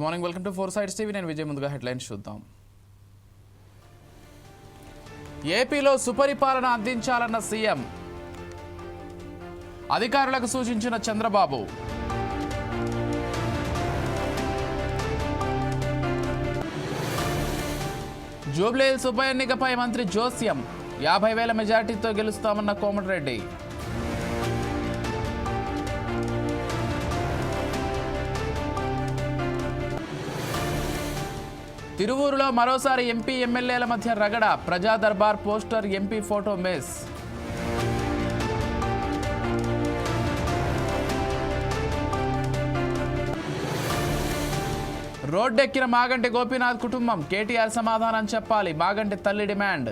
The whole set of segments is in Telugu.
Good morning welcome to four sides TV నేను విజయ్ ముందుగా హెడ్లైన్స్ చూద్దాం. ఏపీలో సుపరిపాలన అందించాలన్న సీఎం. అధికారులకు సూచించిన చంద్రబాబు. జూబ్లీహిల్స్ ఉప ఎన్నికపై మంత్రి జోస్యం యాభై వేల మెజార్టీతో గెలుస్తామన్న కోమటిరెడ్డి. తిరువూరులో మరోసారి ఎంపీ ఎమ్మెల్యేల మధ్య రగడ. Praja Darbar poster MP photo mess. రోడ్డెక్కిన Maganti Gopinath కుటుంబం కేటీఆర్ సమాధానం చెప్పాలి. మాగంటి తల్లి డిమాండ్.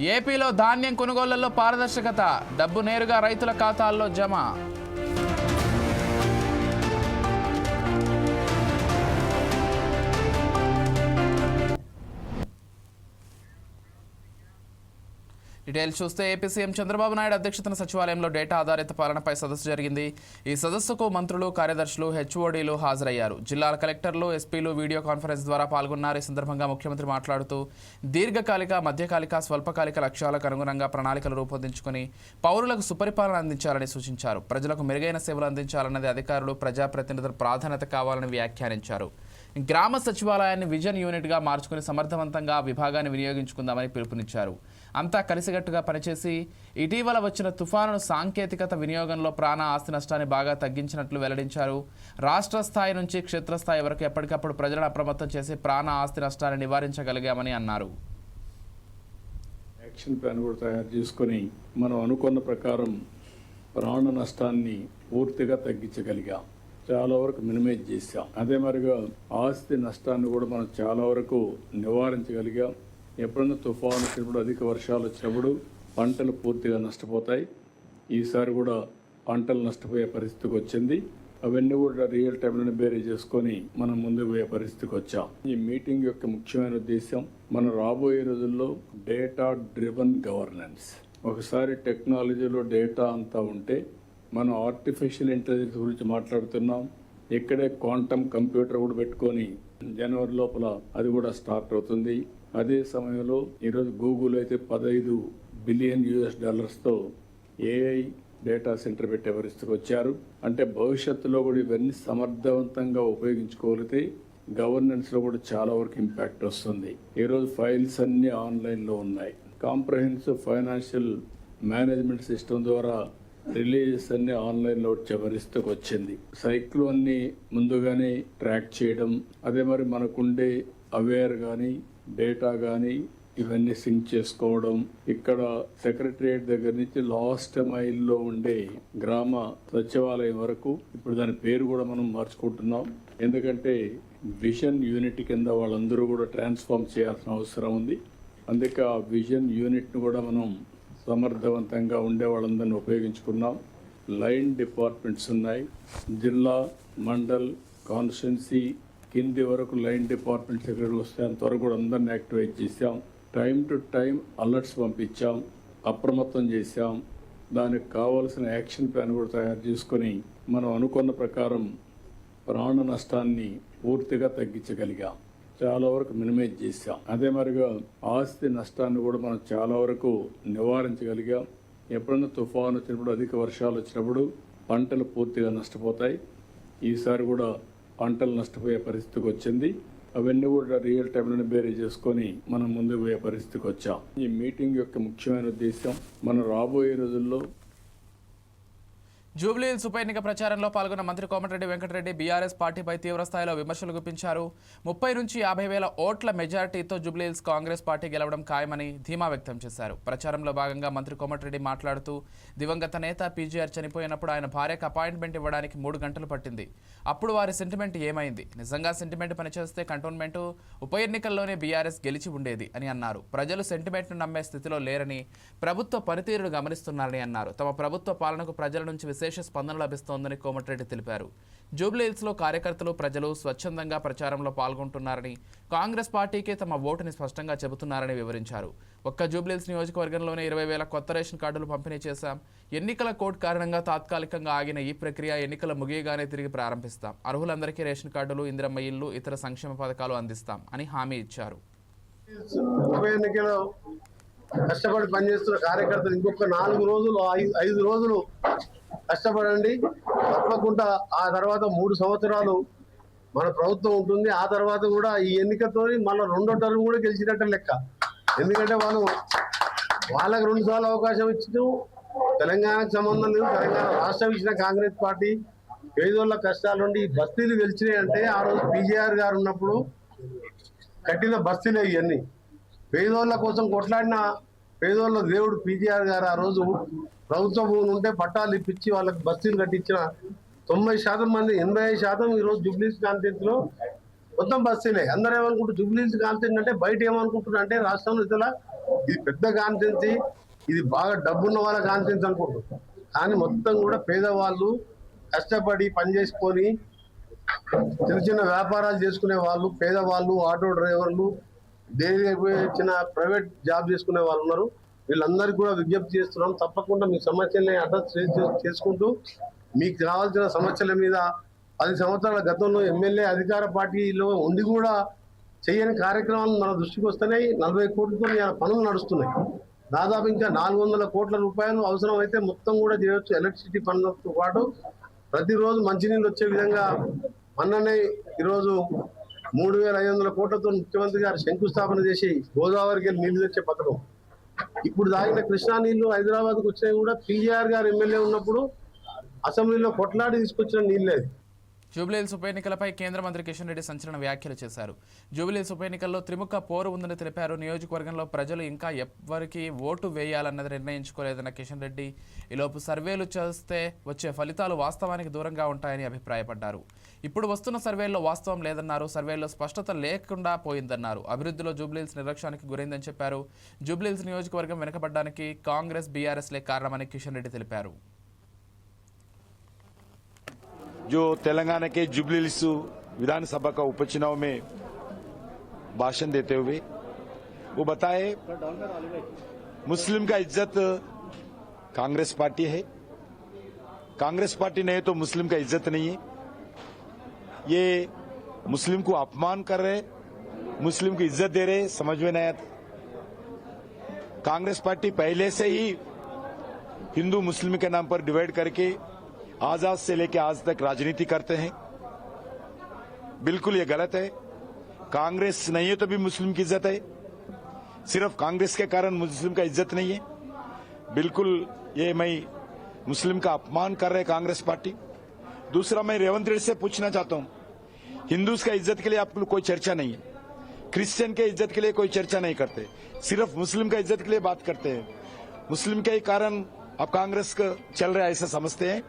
ఏపీలో ధాన్యం కొనుగోళ్ళలో పారదర్శకత. డబ్బు నేరుగా రైతుల ఖాతాల్లో జమ. డీటెయిల్స్ చూస్తే ఏపీ సీఎం చంద్రబాబు నాయుడు అధ్యక్షతన సచివాలయంలో డేటా ఆధారిత పాలనపై సదస్సు జరిగింది. ఈ సదస్సుకు మంత్రులు కార్యదర్శులు హెచ్ఓడీలు హాజరయ్యారు. జిల్లాల కలెక్టర్లు ఎస్పీలు వీడియో కాన్ఫరెన్స్ ద్వారా పాల్గొన్నారు. ఈ సందర్భంగా ముఖ్యమంత్రి మాట్లాడుతూ దీర్ఘకాలిక మధ్యకాలిక స్వల్పకాలిక లక్ష్యాలకు అనుగుణంగా ప్రణాళికలు రూపొందించుకొని పౌరులకు సుపరిపాలన అందించాలని సూచించారు. ప్రజలకు మెరుగైన సేవలు అందించాలన్నది అధికారులు ప్రజాప్రతినిధుల ప్రాధాన్యత కావాలని వ్యాఖ్యానించారు. గ్రామ సచివాలయాన్ని విజన్ యూనిట్గా మార్చుకుని సమర్థవంతంగా విభాగాన్ని వినియోగించుకుందామని పిలుపునిచ్చారు. అంతా కలిసికట్టుగా పనిచేసి ఇటీవల వచ్చిన తుఫాను సాంకేతికత వినియోగంలో ప్రాణ ఆస్తి నష్టాన్ని బాగా తగ్గించినట్లు వెల్లడించారు. రాష్ట్ర స్థాయి నుంచి క్షేత్రస్థాయి వరకు ఎప్పటికప్పుడు ప్రజలను అప్రమత్తం చేసి ప్రాణ ఆస్తి నష్టాన్ని నివారించగలిగామని అన్నారు. యాక్షన్ ప్లాన్ కూడా తయారు చేసుకొని మనం అనుకున్న ప్రకారం ప్రాణ నష్టాన్ని పూర్తిగా తగ్గించగలిగాం. చాలా వరకు మినిమైజ్ చేశాం. అదే మరిగా ఆస్తి నష్టాన్ని కూడా మనం చాలా వరకు నివారించగలిగాం. ఎప్పుడైనా తుఫాను వచ్చినప్పుడు అధిక వర్షాలు వచ్చినప్పుడు పంటలు పూర్తిగా నష్టపోతాయి. ఈసారి కూడా పంటలు నష్టపోయే పరిస్థితికి వచ్చింది. అవన్నీ కూడా రియల్ టైంలోనే బేరీ చేసుకొని మనం ముందుకు పోయే పరిస్థితికి వచ్చాం. ఈ మీటింగ్ యొక్క ముఖ్యమైన ఉద్దేశం మనం రాబోయే రోజుల్లో డేటా డ్రివన్ గవర్నెన్స్ ఒకసారి టెక్నాలజీలో డేటా అంతా ఉంటే మనం ఆర్టిఫిషియల్ ఇంటెలిజెన్స్ గురించి మాట్లాడుతున్నాం. ఇక్కడే క్వాంటమ్ కంప్యూటర్ కూడా పెట్టుకొని జనవరి లోపల అది కూడా స్టార్ట్ అవుతుంది. అదే సమయంలో ఈరోజు గూగుల్ అయితే పదహైదు బిలియన్ యుఎస్ డాలర్స్తో ఏఐ డేటా సెంటర్ పెట్టే పరిస్థితికి వచ్చారు అంటే భవిష్యత్తులో కూడా ఇవన్నీ సమర్థవంతంగా ఉపయోగించుకోగలిగితే గవర్నెన్స్లో కూడా చాలా వరకు ఇంపాక్ట్ వస్తుంది. ఈరోజు ఫైల్స్ అన్నీ ఆన్లైన్లో ఉన్నాయి. కాంప్రహెన్సివ్ ఫైనాన్షియల్ మేనేజ్మెంట్ సిస్టమ్ ద్వారా రిలీజెస్ అన్ని ఆన్లైన్లో వచ్చే పరిస్థితికి వచ్చింది సైక్లోన్ని ముందుగానే ట్రాక్ చేయడం అదే మరి మనకుండే అవేర్ కానీ డేటా కానీ ఇవన్నీ సింక్ చేసుకోవడం. ఇక్కడ సెక్రటరియట్ దగ్గర నుంచి లాస్ట్ మైల్లో ఉండే గ్రామ సచివాలయం వరకు ఇప్పుడు దాని పేరు కూడా మనం మార్చుకుంటున్నాం. ఎందుకంటే విజన్ యూనిట్ కింద వాళ్ళందరూ కూడా ట్రాన్స్ఫార్మ్ చేయాల్సిన అవసరం ఉంది. అందుకే ఆ విజన్ యూనిట్ను కూడా మనం సమర్థవంతంగా ఉండే వాళ్ళందరినీ ఉపయోగించుకున్నాం. లైన్ డిపార్ట్మెంట్స్ ఉన్నాయి. జిల్లా మండల్ కాన్స్టిట్యున్సీ కింది వరకు లైన్ డిపార్ట్మెంట్ సెక్రటరీలు వస్తే అంతవరకు కూడా అందరిని యాక్టివేట్ చేశాం. టైం టు టైం అలర్ట్స్ పంపించాం అప్రమత్తం చేశాం. దానికి కావాల్సిన యాక్షన్ ప్లాన్ కూడా తయారు చేసుకొని మనం అనుకున్న ప్రకారం ప్రాణ నష్టాన్ని పూర్తిగా తగ్గించగలిగాం. చాలా వరకు మినిమైజ్ చేశాం. అదే మరిగా ఆస్తి నష్టాన్ని కూడా మనం చాలా వరకు నివారించగలిగాం. ఎప్పుడైనా తుఫాను వచ్చినప్పుడు అధిక వర్షాలు వచ్చినప్పుడు పంటలు పూర్తిగా నష్టపోతాయి. ఈసారి కూడా పంటలు నష్టపోయే పరిస్థితికి వచ్చింది. అవన్నీ కూడా రియల్ టైంలోనే బేరీ చేసుకొని మనం ముందుకు పోయే పరిస్థితికి వచ్చాం. ఈ మీటింగ్ యొక్క ముఖ్యమైన ఉద్దేశం మనం రాబోయే రోజుల్లో జూబ్లీహిల్స్ ఉప ఎన్నిక ప్రచారంలో పాల్గొన్న మంత్రి కోమటిరెడ్డి వెంకటరెడ్డి బీఆర్ఎస్ పార్టీపై తీవ్రస్థాయిలో విమర్శలు గుప్పించారు. ముప్పై నుంచి యాభై వేల ఓట్ల మెజార్టీతో జూబ్లీహిల్స్ కాంగ్రెస్ పార్టీ గెలవడం ఖాయమని ధీమా వ్యక్తం చేశారు. ప్రచారంలో భాగంగా మంత్రి కోమటిరెడ్డి మాట్లాడుతూ దివంగత నేత పీజీఆర్ చనిపోయినప్పుడు ఆయన భార్యకు అపాయింట్మెంట్ ఇవ్వడానికి మూడు గంటలు పట్టింది. అప్పుడు వారి సెంటిమెంట్ ఏమైంది? నిజంగా సెంటిమెంట్ పనిచేస్తే కంటోన్మెంట్ ఉప ఎన్నికల్లోనే బీఆర్ఎస్ గెలిచి ఉండేది అని అన్నారు. ప్రజలు సెంటిమెంట్ను నమ్మే స్థితిలో లేరని ప్రభుత్వ పనితీరును గమనిస్తున్నారని అన్నారు. తమ ప్రభుత్వ పాలనకు ప్రజల నుంచి విశేష స్పందన లభిస్తోందని కోమటిరెడ్డి తెలిపారు. జూబ్లీహిల్స్లో కార్యకర్తలు ప్రజలు స్వచ్ఛందంగా ప్రచారంలో పాల్గొంటున్నారని కాంగ్రెస్ పార్టీకే తమ ఓటుని స్పష్టంగా చెబుతున్నారని వివరించారు. ఒక్క జూబ్లీహిల్స్ నియోజకవర్గంలోనే ఇరవై వేల కొత్త రేషన్ కార్డులు పంపిణీ చేశాం. ఎన్నికల కోడ్ కారణంగా తాత్కాలికంగా ఆగిన ఈ ప్రక్రియ ఎన్నికల ముగియగానే తిరిగి ప్రారంభిస్తాం. అర్హులందరికీ రేషన్ కార్డులు ఇందిరమ్మ ఇల్లు ఇతర సంక్షేమ పథకాలు అందిస్తాం అని హామీ ఇచ్చారు. కష్టపడి పనిచేస్తున్న కార్యకర్తలు ఇంకొక నాలుగు రోజులు ఐదు రోజులు కష్టపడండి. తప్పకుండా ఆ తర్వాత మూడు సంవత్సరాలు మన ప్రభుత్వం ఉంటుంది. ఆ తర్వాత కూడా ఈ ఎన్నికతో మళ్ళీ రెండో టర్మ్ కూడా గెలిచినట్టు లెక్క. ఎందుకంటే వాళ్ళు వాళ్ళకి రెండు సార్లు అవకాశం ఇచ్చు తెలంగాణకు సంబంధం లేదు. తెలంగాణ రాష్ట్రం ఇచ్చిన కాంగ్రెస్ పార్టీ పేదోళ్ళ కష్టాలుండి ఈ బస్తీలు గెలిచినాయి అంటే ఆ రోజు పీజేఆర్ గారు ఉన్నప్పుడు కట్టిన బస్తీలే ఇవన్నీ. పేదోళ్ళ కోసం కొట్లాడిన పేదోళ్ళ దేవుడు పీజీఆర్ గారు ఆ రోజు ప్రభుత్వ ఉంటే పట్టాలు ఇప్పించి వాళ్ళకి బస్తీలు కట్టించిన తొంభై శాతం మంది ఎనభై ఐదు శాతం ఈ రోజు జుబ్లీస్ కాన్ఫరెన్స్లో మొత్తం బస్తీలే. అందరూ ఏమనుకుంటారు జుబ్లీస్ కాన్ఫరెన్స్ అంటే బయట ఏమనుకుంటున్నారు అంటే రాష్ట్రంలో ఇతర ఇది పెద్ద కాన్ఫరెన్స్ ఇది బాగా డబ్బున్న వాళ్ళ కాన్ఫరెన్స్ అనుకుంటున్నారు. కానీ మొత్తం కూడా పేదవాళ్ళు కష్టపడి పని చేసుకొని చిన్న చిన్న వ్యాపారాలు చేసుకునే వాళ్ళు పేదవాళ్ళు ఆటో డ్రైవర్లు దేనికి చిన్న ప్రైవేట్ జాబ్ చేసుకునే వాళ్ళు ఉన్నారు. వీళ్ళందరికీ కూడా విజ్ఞప్తి చేస్తున్నాం. తప్పకుండా మీ సమస్యల్ని అడ్రస్ చే- చేసుకుంటూ మీకు రావాల్సిన సమస్యల మీద పది సంవత్సరాల గతంలో ఎమ్మెల్యే అధికార పార్టీలో ఉండి కూడా చేయని కార్యక్రమాలు మన దృష్టికి వస్తున్నాయి. నలభై కోట్లతో పనులు నడుస్తున్నాయి. దాదాపు ఇంకా నాలుగు వందల కోట్ల రూపాయలు అవసరం అయితే మొత్తం కూడా చేయొచ్చు. ఎలక్ట్రిసిటీ పనులతో పాటు ప్రతిరోజు మంచినీళ్ళు వచ్చే విధంగా మొన్ననే ఈరోజు మూడు వేల ఐదు వందల కోట్లతో ముఖ్యమంత్రి గారు శంకుస్థాపన చేసి గోదావరికి వెళ్ళి నీళ్ళు తెచ్చే పథకం. ఇప్పుడు తాగిన కృష్ణా నీళ్ళు హైదరాబాద్కు వచ్చినాయి కూడా పీజీఆర్ గారు ఎమ్మెల్యే ఉన్నప్పుడు అసెంబ్లీలో కొట్లాడి తీసుకొచ్చిన నీళ్ళే అది. జూబ్లీహిల్స్ ఉప ఎన్నికలపై కేంద్ర మంత్రి కిషన్ రెడ్డి సంచలన వ్యాఖ్యలు చేశారు. జూబ్లీహిల్స్ ఉప ఎన్నికల్లో త్రిముఖ పోరు ఉందని తెలిపారు. నియోజకవర్గంలో ప్రజలు ఇంకా ఎవరికి ఓటు వేయాలన్నది నిర్ణయించుకోలేదన్న కిషన్ రెడ్డి. ఈలోపు సర్వేలు చేస్తే వచ్చే ఫలితాలు వాస్తవానికి దూరంగా ఉంటాయని అభిప్రాయపడ్డారు. ఇప్పుడు వస్తున్న సర్వేల్లో వాస్తవం లేదన్నారు సర్వేల్లో స్పష్టత లేకుండా పోయిందన్నారు అభివృద్ధిలో జూబ్లీహిల్స్ నిర్లక్ష్యానికి గురైందని చెప్పారు జూబ్లీహిల్స్ నియోజకవర్గం వెనుకబడ్డానికి కాంగ్రెస్ బీఆర్ఎస్లే కారణమని కిషన్ రెడ్డి తెలిపారు जो तेलंगाना के जुबलीस विधानसभा का उपचुनाव में भाषण देते हुए वो बताए मुस्लिम का इज्जत कांग्रेस पार्टी है कांग्रेस पार्टी नहीं तो मुस्लिम का इज्जत नहीं है ये मुस्लिम को अपमान कर रहे मुस्लिम को इज़्ज़त दे रहे समझ में नहीं आता। कांग्रेस पार्टी पहले से ही हिंदू मुस्लिम के नाम पर डिवाइड करके आज़ाद से लेकर आज तक राजनीति करते हैं। बिल्कुल ये गलत है। कांग्रेस नहीं है तो भी मुस्लिम की इज़्ज़त है। सिर्फ़ कांग्रेस के कारण मुस्लिम का इज़्ज़त नहीं है। बिल्कुल ये मैं मुस्लिम का अपमान कर रहे कांग्रेस पार्टी। दूसरा मैं रेवंत रेड्डी से पूछना चाहता हूँ। हिंदूज का इज़्ज़त के लिए आप लोग कोई चर्चा नहीं है। क्रिश्चियन के इज़्ज़त के लिए कोई चर्चा नहीं करते। सिर्फ़ मुस्लिम का इज़्ज़त के लिए बात करते हैं। मुस्लिम के ही कारण अब कांग्रेस का चल रहा है, ऐसा समझते हैं।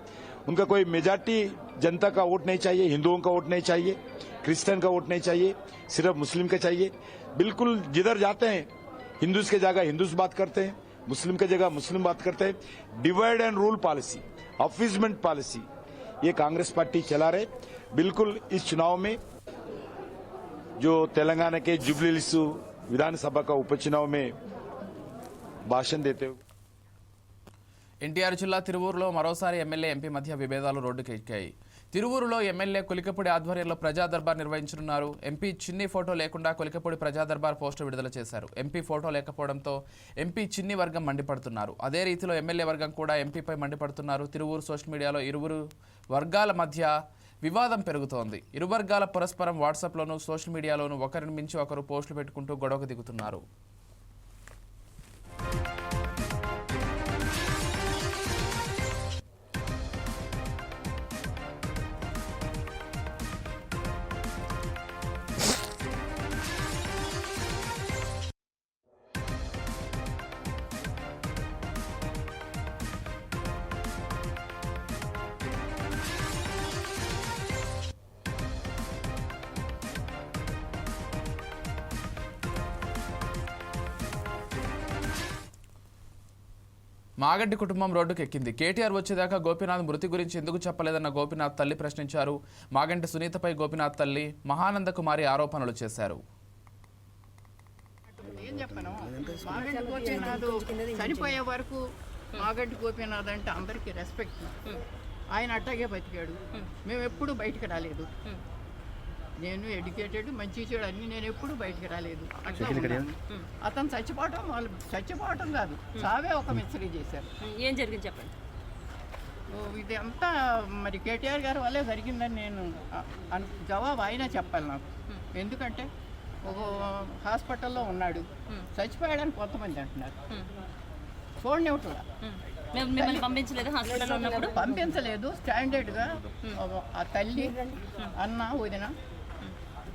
उनका कोई मेजॉरिटी जनता का वोट नहीं चाहिए, हिंदुओं का वोट नहीं चाहिए, क्रिश्चियन का वोट नहीं चाहिए, सिर्फ़ मुस्लिम का चाहिए। बिल्कुल जिधर जाते हैं हिंदूज के जगह हिंदूज बात करते हैं, मुस्लिम के जगह मुस्लिम बात करते हैं। Divide and rule policy appeasement policy ये कांग्रेस पार्टी चला रहे बिल्कुल इस चुनाव में जो तेलंगाना के जुबलीस विधानसभा का उपचुनाव में भाषण देते हुए ఎన్టీఆర్ జిల్లా తిరువూరులో మరోసారి ఎమ్మెల్యే ఎంపీ మధ్య విభేదాలు రోడ్డుకి ఎక్కాయి తిరువూరులో ఎమ్మెల్యే కొలికపూడి ఆధ్వర్యంలో ప్రజా దర్బార్ నిర్వహించనున్నారు. ఎంపీ చిన్ని ఫోటో లేకుండా కొలికపూడి ప్రజా దర్బార్ పోస్టర్ విడుదల చేశారు. ఎంపీ ఫోటో లేకపోవడంతో ఎంపీ చిన్ని వర్గం మండిపడుతున్నారు. అదే రీతిలో ఎమ్మెల్యే వర్గం కూడా ఎంపీపై మండిపడుతున్నారు. తిరువూరు సోషల్ మీడియాలో ఇరువురు వర్గాల మధ్య వివాదం పెరుగుతోంది. ఇరు వర్గాల పరస్పరం వాట్సాప్లోనూ సోషల్ మీడియాలోనూ ఒకరిని మించి ఒకరు పోస్టులు పెట్టుకుంటూ గొడవకు దిగుతున్నారు. మాగడ్డి కుటుంబం రోడ్డుకు ఎక్కింది కేటీఆర్ వచ్చేదాకా గోపీనాథ్ మృతి గురించి ఎందుకు చెప్పలేదన్న గోపీనాథ్ తల్లి ప్రశ్నించారు. మాగంటి సునీతపై గోపీనాథ్ తల్లి మహానంద కుమారి ఆరోపణలు చేశారు. మాగంటి గోపీనాథ్ చనిపోయే వరకు మాగంటి గోపీనాథ్ అంటే అందరికీ రెస్పెక్ట్ ఆయన అట్టాగే బతికాడు. మేము ఎప్పుడు బయటికి రాలేదు. నేను ఎడ్యుకేటెడ్ మంచి చెడు అన్ని నేను ఎప్పుడు బయటికి రాలేదు. అట్లా ఉన్నాను. అతను చచ్చిపోవటం వాళ్ళు చచ్చిపోవటం కాదు. చావే ఒక మిస్టరీ చేశారు. ఏం జరిగింది చెప్పండి? ఓ, ఇది అంతా మరి కేటీఆర్ గారి వల్లే జరిగిందని నేను అ- అను జవాబు ఆయనే చెప్పాలి నాకు. ఎందుకంటే ఒక హాస్పిటల్లో ఉన్నాడు. చచ్చిపోయాడని కొంతమంది అంటున్నారు. చూడనివ్వట్లా మేము మిమ్మల్ని పంపించలేదు హాస్పిటల్లో ఉన్నప్పుడు? పంపించలేదు. స్టాండర్డ్గా ఆ తల్లి అన్న వదిన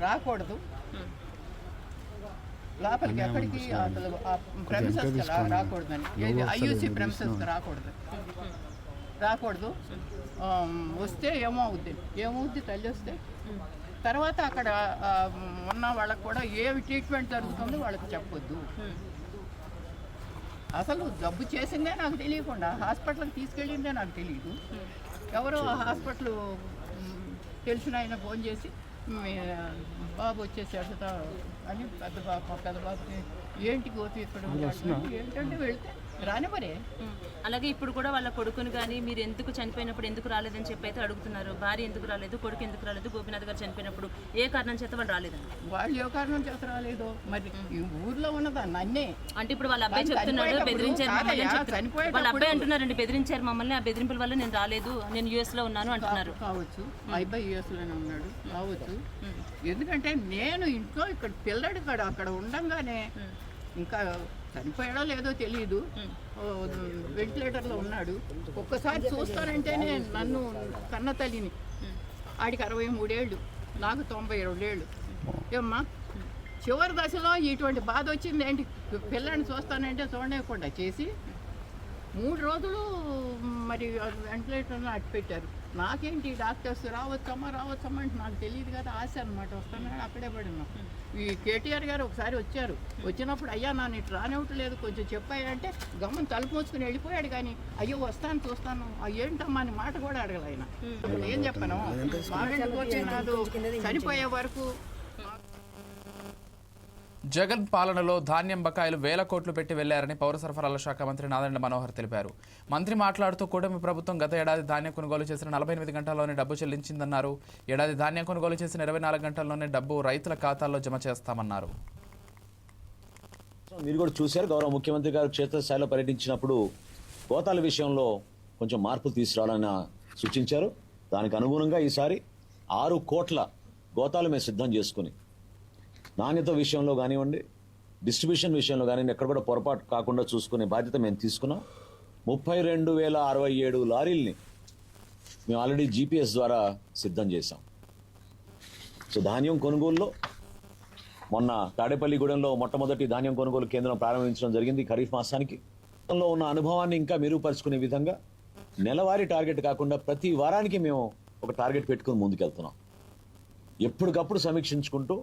రాకూడదు. లోపలికి ఎక్కడికి అసలు ప్రెమిసెస్కి రాకూడదని. ఐయూసీ ప్రెమిసెస్కి రాకూడదు. రాకూడదు. వస్తే ఏమో అవుద్ది. ఏమవుద్ది తల్లి వస్తే? తర్వాత అక్కడ ఉన్న వాళ్ళకి కూడా ఏమి ట్రీట్మెంట్ జరుగుతుందో వాళ్ళకి చెప్పొద్దు. అసలు జబ్బు చేసిందే నాకు తెలియకుండా హాస్పిటల్కి తీసుకెళ్ళిందే నాకు తెలియదు ఎవరో హాస్పిటల్ తెలిసిన ఆయన ఫోన్ చేసి బాబు వచ్చేసాడు తా అని పెద్ద బాబు పెద్ద బాబుని ఏంటి గోపి ఇక్కడ ఉన్నాడు?" ఏంటంటే వెళ్తే రాని మరే ఉం. అలాగే ఇప్పుడు కూడా వాళ్ళ కొడుకుని కానీ మీరు ఎందుకు చనిపోయినప్పుడు ఎందుకు రాలేదని చెప్పి అయితే అడుగుతున్నారు. భార్య ఎందుకు రాలేదు కొడుకు ఎందుకు రాలేదు గోపీనాథ్ గారు చనిపోయినప్పుడు ఏ కారణం చేత వాళ్ళు రాలేదండి? వాళ్ళు ఏ కారణం చేత రాలేదో? మరి ఈ ఊర్లో ఉన్నదాన్ని అన్నే అంటే ఇప్పుడు వాళ్ళ అబ్బాయి చెప్తున్నాడు బెదిరించారు మమ్మల్ని చెప్తున్నారు. వాళ్ళ అబ్బాయి అంటున్నారండి బెదిరించారు మమ్మల్ని ఆ బెదిరింపుల వల్ల నేను రాలేదు నేను యుఎస్లో ఉన్నాను అంటున్నారు. కావచ్చు. అబ్బాయి యూఎస్లోనే ఉన్నాడు కావచ్చు. ఎందుకంటే నేను ఇంట్లో ఇక్కడ పిల్లడు ఇక్కడ అక్కడ ఉండంగానే ఇంకా చనిపోయాడో లేదో తెలియదు వెంటిలేటర్లో ఉన్నాడు. ఒక్కసారి చూస్తానంటేనే నన్ను కన్న తల్లిని. ఆడికి అరవై మూడేళ్ళు నాకు తొంభై రెండేళ్ళు. ఏమ్మా? చివరి దశలో ఇటువంటి బాధ వచ్చింది ఏంటి పిల్లాడిని చూస్తానంటే చూడలేకుండా చేసి మూడు రోజులు మరి వెంటిలేటర్లో అట్టు పెట్టారు నాకేంటి డాక్టర్స్ రావచ్చమ్మా రావచ్చమ్మా అంటే నాకు తెలియదు కదా ఆశ అనమాట వస్తాను అక్కడే పడినా ఈ కేటీఆర్ గారు ఒకసారి వచ్చారు. వచ్చినప్పుడు అయ్యా నన్ను ఇటు రానివ్వట్లేదు కొంచెం చెప్పాయా అంటే గమ్మని తలుపు మూసుకుని వెళ్ళిపోయాడు కానీ అయ్యో వస్తాను చూస్తాను. ఏంటమ్మా అని మాట కూడా అడగల ఆయన. అసలు ఏం చెప్పను? చనిపోయే వరకు జగన్ పాలనలో ధాన్యం బకాయిలు వేల కోట్లు పెట్టి వెళ్ళారని పౌర సరఫరాల శాఖ మంత్రి నారాయణ మనోహర్ తెలిపారు. మంత్రి మాట్లాడుతూ కూటమి ప్రభుత్వం గత ఏడాది ధాన్యం కొనుగోలు చేసిన నలభై ఎనిమిది గంటల్లోనే డబ్బు చెల్లించిందన్నారు. ఏడాది ధాన్యం కొనుగోలు చేసిన ఇరవై నాలుగు గంటల్లోనే డబ్బు రైతుల ఖాతాల్లో జమ చేస్తామన్నారు. మీరు కూడా చూశారు గౌరవ ముఖ్యమంత్రి గారు క్షేత్రస్థాయిలో పర్యటించినప్పుడు గోతాల విషయంలో కొంచెం మార్పులు తీసుకురావాలని సూచించారు. దానికి అనుగుణంగా ఈసారి ఆరు కోట్ల గోతాలు మేము సిద్ధం చేసుకుని నాణ్యత విషయంలో కానివ్వండి డిస్ట్రిబ్యూషన్ విషయంలో కానివ్వండి ఎక్కడ కూడా పొరపాటు కాకుండా చూసుకునే బాధ్యత మేము తీసుకున్నాం. ముప్పై రెండు వేల అరవై ఏడు లారీల్ని మేము ఆల్రెడీ జీపీఎస్ ద్వారా సిద్ధం చేశాం. సో ధాన్యం కొనుగోలులో మొన్న తాడేపల్లిగూడెంలో మొట్టమొదటి ధాన్యం కొనుగోలు కేంద్రం ప్రారంభించడం జరిగింది ఖరీఫ్ మాసానికి. గతంలో ఉన్న అనుభవాన్ని ఇంకా మెరుగుపరుచుకునే విధంగా నెలవారీ టార్గెట్ కాకుండా ప్రతి వారానికి మేము ఒక టార్గెట్ పెట్టుకుని ముందుకెళ్తున్నాం. ఎప్పటికప్పుడు సమీక్షించుకుంటూ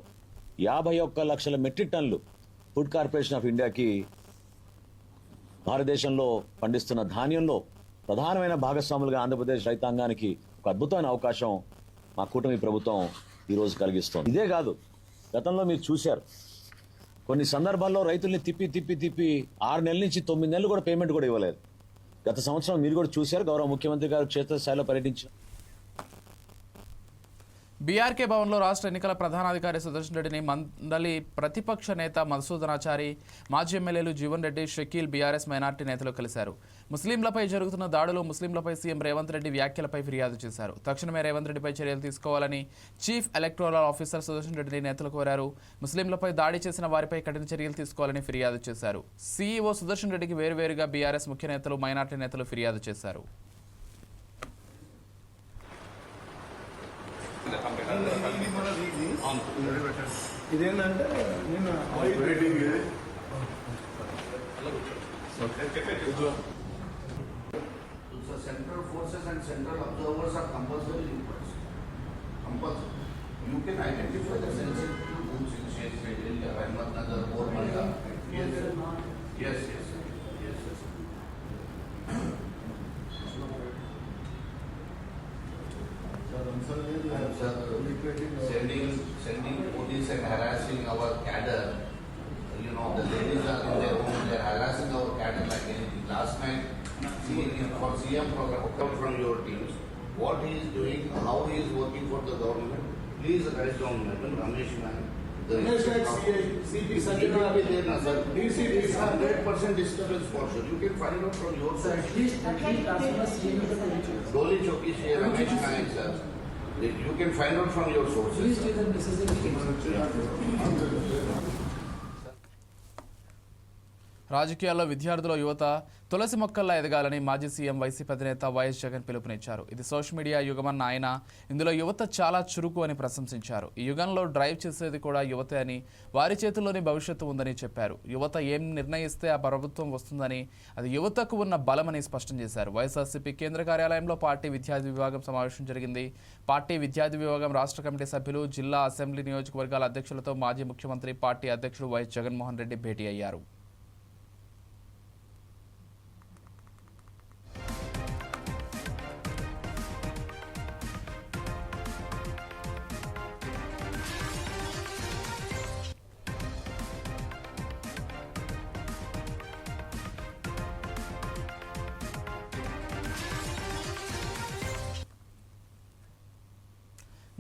యాభై ఒక్క లక్షల మెట్రిక్ టన్నులు ఫుడ్ కార్పొరేషన్ ఆఫ్ ఇండియాకి భారతదేశంలో పండిస్తున్న ధాన్యంలో ప్రధానమైన భాగస్వాములుగా ఆంధ్రప్రదేశ్ రైతాంగానికి ఒక అద్భుతమైన అవకాశం మా కూటమి ప్రభుత్వం ఈరోజు కలిగిస్తోంది. ఇదే కాదు గతంలో మీరు చూశారు. కొన్ని సందర్భాల్లో రైతుల్ని తిప్పి తిప్పి తిప్పి ఆరు నెలల నుంచి తొమ్మిది నెలలు కూడా పేమెంట్ కూడా ఇవ్వలేదు. గత సంవత్సరం మీరు కూడా చూశారు గౌరవ ముఖ్యమంత్రి గారు క్షేత్రస్థాయిలో పర్యటించారు బీఆర్కే భవన్లో రాష్ట్ర ఎన్నికల ప్రధానాధికారి సుదర్శన్ రెడ్డిని మండలి ప్రతిపక్ష నేత మధుసూదనాచారి మాజీ ఎమ్మెల్యేలు జీవన్ రెడ్డి షకీల్ బీఆర్ఎస్ మైనార్టీ నేతలు కలిశారు. ముస్లింలపై జరుగుతున్న దాడులు ముస్లింలపై సీఎం రేవంత్ రెడ్డి వ్యాఖ్యలపై ఫిర్యాదు చేశారు. తక్షణమే రేవంత్ రెడ్డిపై చర్యలు తీసుకోవాలని చీఫ్ ఎలక్టోరల్ ఆఫీసర్ సుదర్శన్ రెడ్డిని నేతలు కోరారు. ముస్లింలపై దాడి చేసిన వారిపై కఠిన చర్యలు తీసుకోవాలని ఫిర్యాదు చేశారు. సీఈఓ సుదర్శన్ రెడ్డికి వేరువేరుగా బీఆర్ఎస్ ముఖ్య నేతలు మైనార్టీ నేతలు ఫిర్యాదు చేశారు. ఇదేంటంటే నిన్న waiting So central forces and central observers are compulsory inputs. Compulsory. You can identify the sensitive groups in Shesway, Ahmednagar, Bormalla. Yes, yes, yes. yes, yes. Sir, I'm sorry. I'm sorry. Police and harassing our cadre. You know, the ladies are in their home, they're harassing our cadre like anything. Last night, CM, for CM program, come from your teams, what he is doing, how he is working for the government, please write down, Madam Ramesh man. The Ramesh like CP CP He Sanjay will be there, na, sir. DCP, It is sir. hundred percent disturbance for sure. You can find out from your side. at least, at least as soon as CM is the Doli Choki Share Ramesh Naik, sir. You can find out from your sources. Please sir. do the necessary రాజకీయాల్లో విద్యార్థుల యువత తులసి మొక్కల్లా ఎదగాలని మాజీ సీఎం వైసీపీ అధినేత వైఎస్ జగన్ పిలుపునిచ్చారు. ఇది సోషల్ మీడియా యుగమన్న ఆయన ఇందులో యువత చాలా చురుకు అని ప్రశంసించారు. ఈ యుగంలో డ్రైవ్ చేసేది కూడా యువతే అని వారి చేతుల్లోనే భవిష్యత్తు ఉందని చెప్పారు. యువత ఏం నిర్ణయిస్తే ఆ ప్రభుత్వం వస్తుందని అది యువతకు ఉన్న బలమని స్పష్టం చేశారు. వైఎస్ఆర్సీపీ కేంద్ర కార్యాలయంలో పార్టీ విద్యార్థి విభాగం సమావేశం జరిగింది. పార్టీ విద్యార్థి విభాగం రాష్ట్ర కమిటీ సభ్యులు జిల్లా అసెంబ్లీ నియోజకవర్గాల అధ్యక్షులతో మాజీ ముఖ్యమంత్రి పార్టీ అధ్యక్షుడు వైఎస్ జగన్మోహన్ రెడ్డి భేటీ అయ్యారు.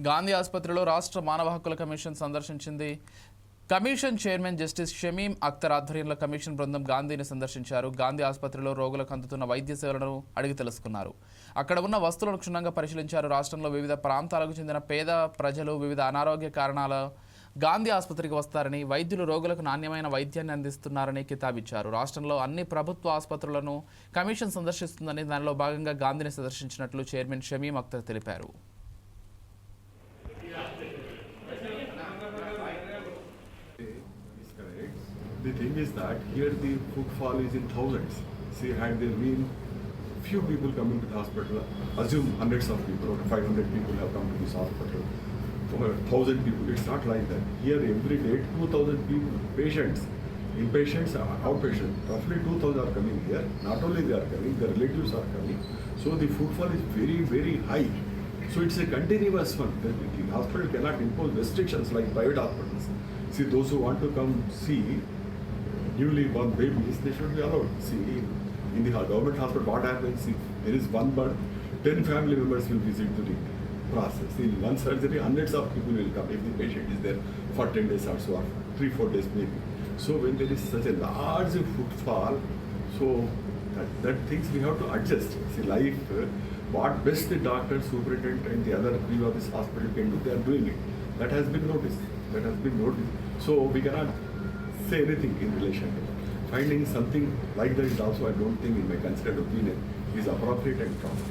గాంధీ ఆసుపత్రిలో రాష్ట్ర మానవ హక్కుల commission సందర్శించింది. Commission chairman justice Shamim Akhtar ఆధ్వర్యంలో కమిషన్ బృందం గాంధీని సందర్శించారు. గాంధీ ఆసుపత్రిలో రోగులకు అందుతున్న వైద్య సేవలను అడిగి తెలుసుకున్నారు. అక్కడ ఉన్న వస్తువులను క్షుణ్ణంగా పరిశీలించారు. రాష్ట్రంలో వివిధ ప్రాంతాలకు చెందిన పేద ప్రజలు వివిధ అనారోగ్య కారణాల గాంధీ ఆసుపత్రికి వస్తారని వైద్యులు రోగులకు నాణ్యమైన వైద్యాన్ని అందిస్తున్నారని కితాబిచ్చారు. రాష్ట్రంలో అన్ని ప్రభుత్వ ఆసుపత్రులను కమిషన్ సందర్శిస్తుందని దానిలో భాగంగా గాంధీని సందర్శించినట్లు చైర్మన్ షమీం అఖ్తర్ తెలిపారు. The thing is that here the footfall is in thousands. See, had there been few people coming to the hospital, assume hundreds of people or 500 people have come to this hospital, or 1000 people, it's not like that. Here every day 2000 people, patients, inpatients, uh, outpatients, roughly 2000 are coming here. Not only they are coming, their relatives are coming. So the footfall is very, very high. So it's a continuous one. The hospital cannot impose restrictions like private hospitals. See, those who want to come see newly born babies, they should be allowed. See, in the government hospital, what happens if there is one birth, 10 family members will visit the process. In one surgery, hundreds of people will come if the patient is there for 10 days or so, or 3 4 days maybe. So, when there is such a large footfall, so that, that things we have to adjust. See, life, uh, what best the doctor, superintendent, and the other people of this hospital can do, they are doing it. That has been noticed. That has been noticed. So we cannot say anything in relation to that. Finding something like that is also, I don't think, in my considered opinion, is appropriate and proper.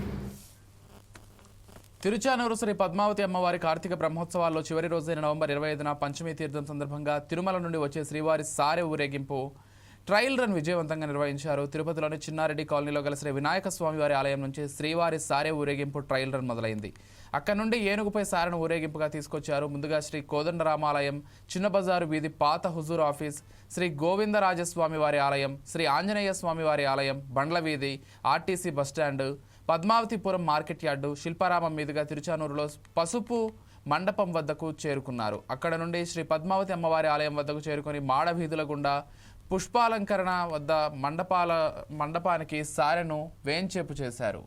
Tiruchanur Shri Padmavati అమ్మవారి కార్తీక బ్రహ్మోత్సవాల్లో చివరి రోజైన నవంబర్ ఇరవై ఐదున పంచమీ తీర్థం సందర్భంగా తిరుమల నుండి వచ్చే శ్రీవారి సారె ఊరేగింపు ట్రయల్ రన్ విజయవంతంగా నిర్వహించారు. తిరుపతిలోని చిన్నారెడ్డి కాలనీలో గల శ్రీ వినాయక స్వామివారి ఆలయం నుంచి శ్రీవారి సారే ఊరేగింపు ట్రయల్ రన్ మొదలైంది. అక్కడ నుండి ఏనుగుపై సారెను ఊరేగింపుగా తీసుకొచ్చారు. ముందుగా శ్రీ కోదండరామాలయం చిన్న బజారు వీధి పాత హుజూర్ ఆఫీస్ శ్రీ గోవిందరాజస్వామి వారి ఆలయం శ్రీ ఆంజనేయ స్వామి వారి ఆలయం బండ్ల వీధి RTC bus stand Padmavathipuram market yard Shilparamam మీదుగా తిరుచానూరులో పసుపు మండపం వద్దకు చేరుకున్నారు. అక్కడ నుండి శ్రీ పద్మావతి అమ్మవారి ఆలయం వద్దకు చేరుకొని మాడ వీధుల గుండా పుష్పాలంకరణ వద్ద మండపాల మండపానికి సారెను వేంచేపు చేశారు.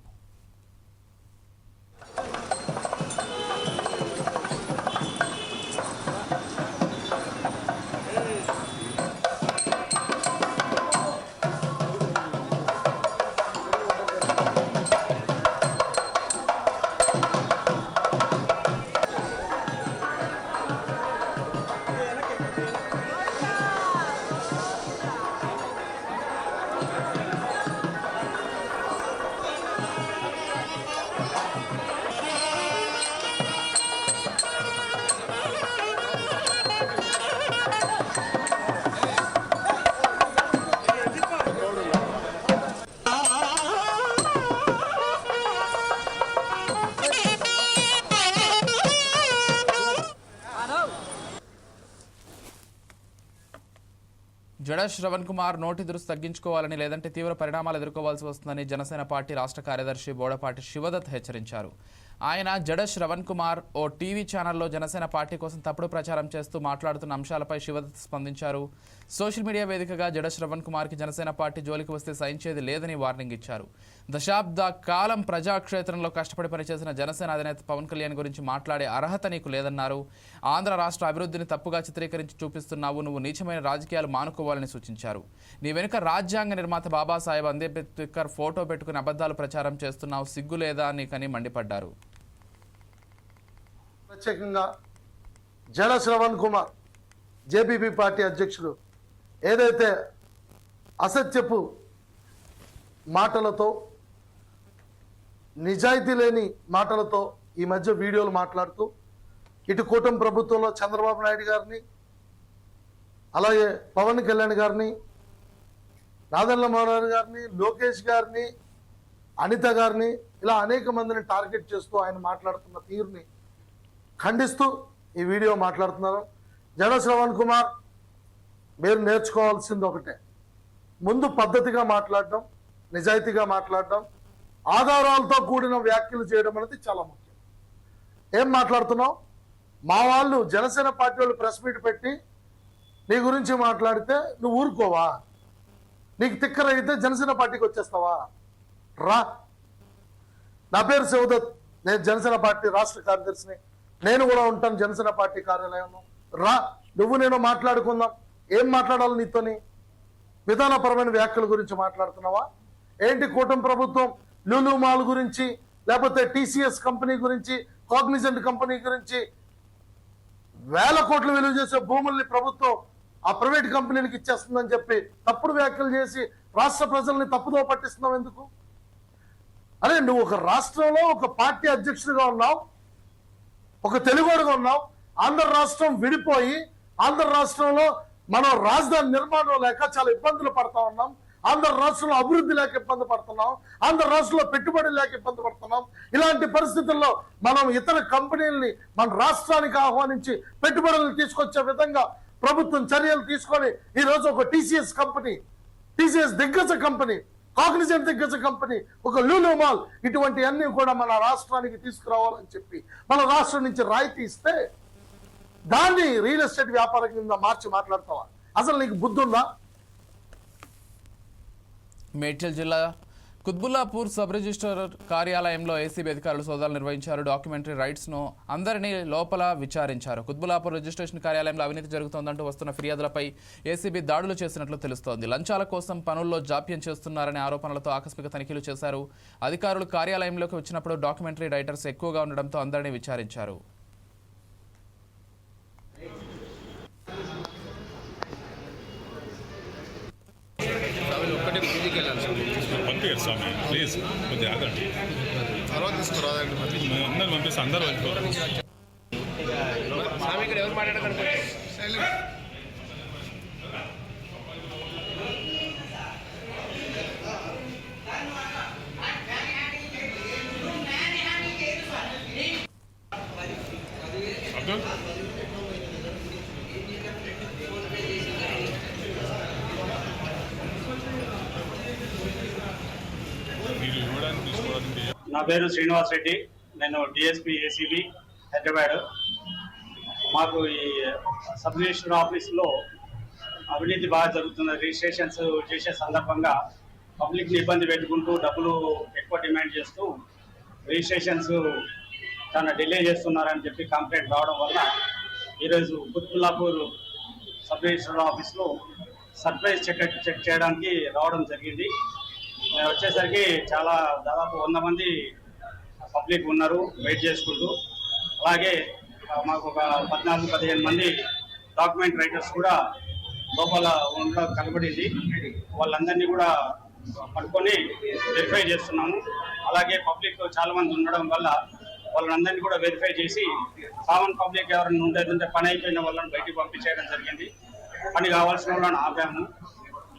జడ శ్రవణ్ కుమార్ నోటి దురుసు తగ్గించుకోవాలని లేదంటే తీవ్ర పరిణామాలు ఎదుర్కోవాల్సి వస్తుందని జనసేన పార్టీ రాష్ట్ర కార్యదర్శి బోడపాటి శివదత్ హెచ్చరించారు. ఆయన జడ శ్రవణ్ కుమార్ ఓ టీవీ ఛానల్లో జనసేన పార్టీ కోసం తప్పుడు ప్రచారం చేస్తూ మాట్లాడుతున్న అంశాలపై శివదత్ స్పందించారు. సోషల్ మీడియా వేదికగా జడ శ్రవణ్ కుమార్కి జనసేన పార్టీ జోలికి వస్తే సహించేది లేదని వార్నింగ్ ఇచ్చారు. దశాబ్ద కాలం ప్రజాక్షేత్రంలో కష్టపడి పనిచేసిన జనసేన అధినేత పవన్ కళ్యాణ్ గురించి మాట్లాడే అర్హత నీకు లేదన్నారు. ఆంధ్ర రాష్ట్ర అభివృద్ధిని తప్పుగా చిత్రీకరించి చూపిస్తున్నావు నువ్వు నీచమైన రాజకీయాలు మానుకోవాలని సూచించారు. నీ వెనుక రాజ్యాంగ నిర్మాత బాబాసాహెబ్ అంబేద్కర్ ఫోటో పెట్టుకుని అబద్ధాలు ప్రచారం చేస్తున్నావు సిగ్గు లేదా నీకని మండిపడ్డారు. ప్రత్యేకంగా జడ శ్రవణ్ కుమార్ జేపీపీ పార్టీ అధ్యక్షుడు ఏదైతే అసత్యపు మాటలతో నిజాయితీ లేని మాటలతో ఈ మధ్య వీడియోలు మాట్లాడుతూ ఇటు కూటమి ప్రభుత్వంలో చంద్రబాబు నాయుడు గారిని అలాగే పవన్ కళ్యాణ్ గారిని నాదెండ్ల మనోహర్ గారిని లోకేష్ గారిని అనిత గారిని ఇలా అనేక మందిని టార్గెట్ చేస్తూ ఆయన మాట్లాడుతున్న తీరుని ఖండిస్తూ ఈ వీడియో మాట్లాడుతున్నారు. జడ శ్రవణ్ కుమార్ మీరు నేర్చుకోవాల్సింది ఒకటే. ముందు పద్ధతిగా మాట్లాడడం నిజాయితీగా మాట్లాడడం ఆధారాలతో కూడిన వ్యాఖ్యలు చేయడం అనేది చాలా ముఖ్యం. ఏం మాట్లాడుతున్నావు? మా వాళ్ళు జనసేన పార్టీ వాళ్ళు ప్రెస్ మీట్ పెట్టి నీ గురించి మాట్లాడితే నువ్వు ఊరుకోవా? నీకు తిక్కర అయితే జనసేన పార్టీకి వచ్చేస్తావా? రా. నా పేరు శివదత్ నేను జనసేన పార్టీ రాష్ట్ర కార్యదర్శిని. నేను కూడా ఉంటాను జనసేన పార్టీ కార్యాలయంలో. రా. నువ్వు నేను మాట్లాడుకుందాం. ఏం మాట్లాడాలి నీతోని? విధానపరమైన వ్యాఖ్యల గురించి మాట్లాడుతున్నావా? ఏంటి కూటమి ప్రభుత్వం? లూలు మాల్ గురించి లేకపోతే టీసీఎస్ కంపెనీ గురించి కాగ్నిజెంట్ కంపెనీ గురించి వేల కోట్లు విలువ చేసే భూముల్ని ప్రభుత్వం ఆ ప్రైవేట్ కంపెనీలకు ఇచ్చేస్తుందని చెప్పి తప్పుడు వ్యాఖ్యలు చేసి రాష్ట్ర ప్రజల్ని తప్పుదో పట్టిస్తున్నావు ఎందుకు? అరే నువ్వు ఒక రాష్ట్రంలో ఒక పార్టీ అధ్యక్షుడిగా ఉన్నావు ఒక తెలుగుడుగా ఉన్నావు ఆంధ్ర రాష్ట్రం విడిపోయి ఆంధ్ర రాష్ట్రంలో మనం రాజధాని నిర్మాణం లేక చాలా ఇబ్బందులు పడతా ఉన్నాం. ఆంధ్ర రాష్ట్రంలో అభివృద్ధి లేక ఇబ్బంది పడుతున్నాం. ఆంధ్ర రాష్ట్రంలో పెట్టుబడి లేక ఇబ్బంది పడుతున్నాం. ఇలాంటి పరిస్థితుల్లో మనం ఇతర కంపెనీలని మన రాష్ట్రానికి ఆహ్వానించి పెట్టుబడులు తీసుకొచ్చే విధంగా ప్రభుత్వం చర్యలు తీసుకొని ఈరోజు ఒక టీసీఎస్ కంపెనీ టీసీఎస్ దిగ్గజ కంపెనీ కాగ్నిజెంట్ దిగ్గజ కంపెనీ ఒక లూలు మాల్ ఇటువంటి అన్ని కూడా మన రాష్ట్రానికి తీసుకురావాలని చెప్పి మన రాష్ట్రం నుంచి రాయితీ ఇస్తే దాన్ని రియల్ ఎస్టేట్ వ్యాపారం కింద మార్చి మాట్లాడతావా అసలు నీకు బుద్ధి ఉందా? మేడ్చల్ జిల్లా కుత్బుల్లాపూర్ సబ్ రిజిస్టర్ కార్యాలయంలో ఏసీబీ అధికారులు సోదాలు నిర్వహించారు. డాక్యుమెంటరీ రైట్స్ను అందరినీ లోపల విచారించారు. కుత్బుల్లాపూర్ రిజిస్ట్రేషన్ కార్యాలయంలో అవినీతి జరుగుతోందంటూ వస్తున్న ఫిర్యాదులపై ఏసీబీ దాడులు చేసినట్లు తెలుస్తోంది. లంచాల కోసం పనుల్లో జాప్యం చేస్తున్నారనే ఆరోపణలతో ఆకస్మిక తనిఖీలు చేశారు. అధికారులు కార్యాలయంలోకి వచ్చినప్పుడు డాక్యుమెంటరీ రైటర్స్ ఎక్కువగా ఉండడంతో అందరినీ విచారించారు. పంపించారు స్వామి ప్లీజ్ కొద్దిగా ఆగండి. తర్వాత తీసుకురాదండి మరి. అందరు పంపిస్తే అందరూ వెళ్ళిపోతారు అబ్దుల్ నా పేరు శ్రీనివాస్ రెడ్డి. నేను డిఎస్పి ఏసీబీ హైదరాబాద్. మాకు ఈ సబ్ రిజిస్టర్ ఆఫీస్లో అవినీతి బాగా జరుగుతున్న రిజిస్ట్రేషన్స్ చేసే సందర్భంగా పబ్లిక్ని ఇబ్బంది పెట్టుకుంటూ డబ్బులు ఎక్కువ డిమాండ్ చేస్తూ రిజిస్ట్రేషన్స్ చాలా డిలే చేస్తున్నారని చెప్పి కంప్లైంట్ రావడం వల్ల ఈరోజు కుత్బుల్లాపూర్ సబ్ రిజిస్టర్ ఆఫీస్లో సర్ప్రైజ్ చెక్ చెక్ చేయడానికి రావడం జరిగింది. మేము వచ్చేసరికి చాలా దాదాపు వంద మంది పబ్లిక్ ఉన్నారు వెయిట్ చేసుకుంటూ. అలాగే మాకు ఒక పద్నాలుగు పదిహేను మంది డాక్యుమెంట్ రైటర్స్ కూడా లోపల ఉండడం కనబడింది. వాళ్ళందరినీ కూడా పట్టుకొని వెరిఫై చేస్తున్నాము. అలాగే పబ్లిక్ చాలా మంది ఉండడం వల్ల వాళ్ళందరినీ కూడా వెరిఫై చేసి కామన్ పబ్లిక్ ఎవరైనా ఉండేదంటే పని అయిపోయిన వాళ్ళని బయటికి పంపించేయడం జరిగింది. పని కావాల్సిన వాళ్ళని ఆపాము.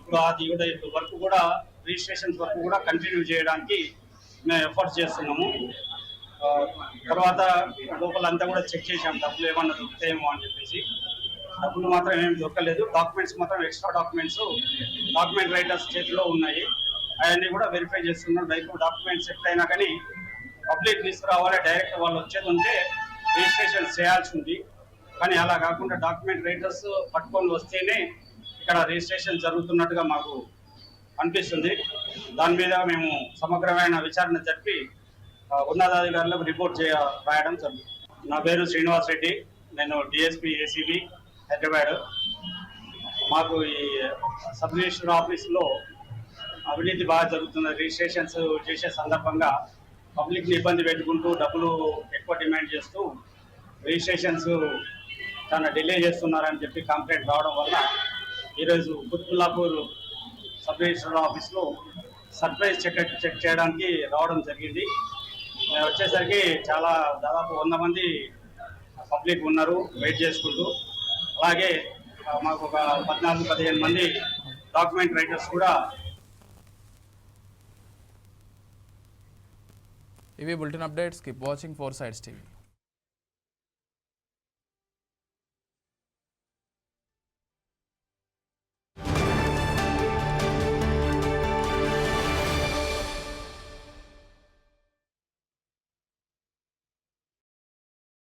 ఇప్పుడు అది కూడా ఇప్పుడు వర్క్ కూడా రిజిస్ట్రేషన్ వరకు కూడా కంటిన్యూ చేయడానికి మేము ఎఫర్ట్స్ చేస్తున్నాము. తర్వాత లోపల అంతా కూడా చెక్ చేసాం డబ్బులు ఏమన్నా దొరుకుతాయేమో అని చెప్పేసి. డబ్బులు మాత్రం ఏమి దొరకలేదు. డాక్యుమెంట్స్ మాత్రం ఎక్స్ట్రా డాక్యుమెంట్స్ డాక్యుమెంట్ రైటర్స్ చేతిలో ఉన్నాయి. అవన్నీ కూడా వెరిఫై చేస్తున్నాం. లైక్ డాక్యుమెంట్స్ ఎప్పుడైనా కానీ పబ్లిక్ తీసుకురావాలి డైరెక్ట్ వాళ్ళు వచ్చేది ఉంటే రిజిస్ట్రేషన్ చేయాల్సి ఉంది. కానీ అలా కాకుండా డాక్యుమెంట్ రైటర్స్ పట్టుకొని వస్తేనే ఇక్కడ రిజిస్ట్రేషన్ జరుగుతున్నట్టుగా మాకు అనిపిస్తుంది దాని మీద మేము సమగ్రమైన విచారణ జరిపి ఉన్నతాధికారులకు రిపోర్ట్ చేయ రాయడం జరుగుతుంది నా పేరు శ్రీనివాస్ రెడ్డి. నేను డిఎస్పి ఏసీబీ హైదరాబాద్. మాకు ఈ సబ్ రిజిస్టర్ ఆఫీస్లో అవినీతి బాగా జరుగుతుంది రిజిస్ట్రేషన్స్ చేసే సందర్భంగా పబ్లిక్ని ఇబ్బంది పెట్టుకుంటూ డబ్బులు ఎక్కువ డిమాండ్ చేస్తూ రిజిస్ట్రేషన్స్ చాలా డిలే చేస్తున్నారని చెప్పి కంప్లైంట్ రావడం వల్ల ఈరోజు కుత్బుల్లాపూర్ సబ్ ఆఫీస్లో సర్ప్రైజ్ చెక్ చెక్ చేయడానికి రావడం జరిగింది. నేను వచ్చేసరికి చాలా దాదాపు వంద మంది పబ్లిక్ ఉన్నారు వెయిట్ చేసుకుంటూ. అలాగే మాకు ఒక పద్నాలుగు పదిహేను మంది డాక్యుమెంట్ రైటర్స్ కూడా ఇవి bulletin updates keep watching four sides TV.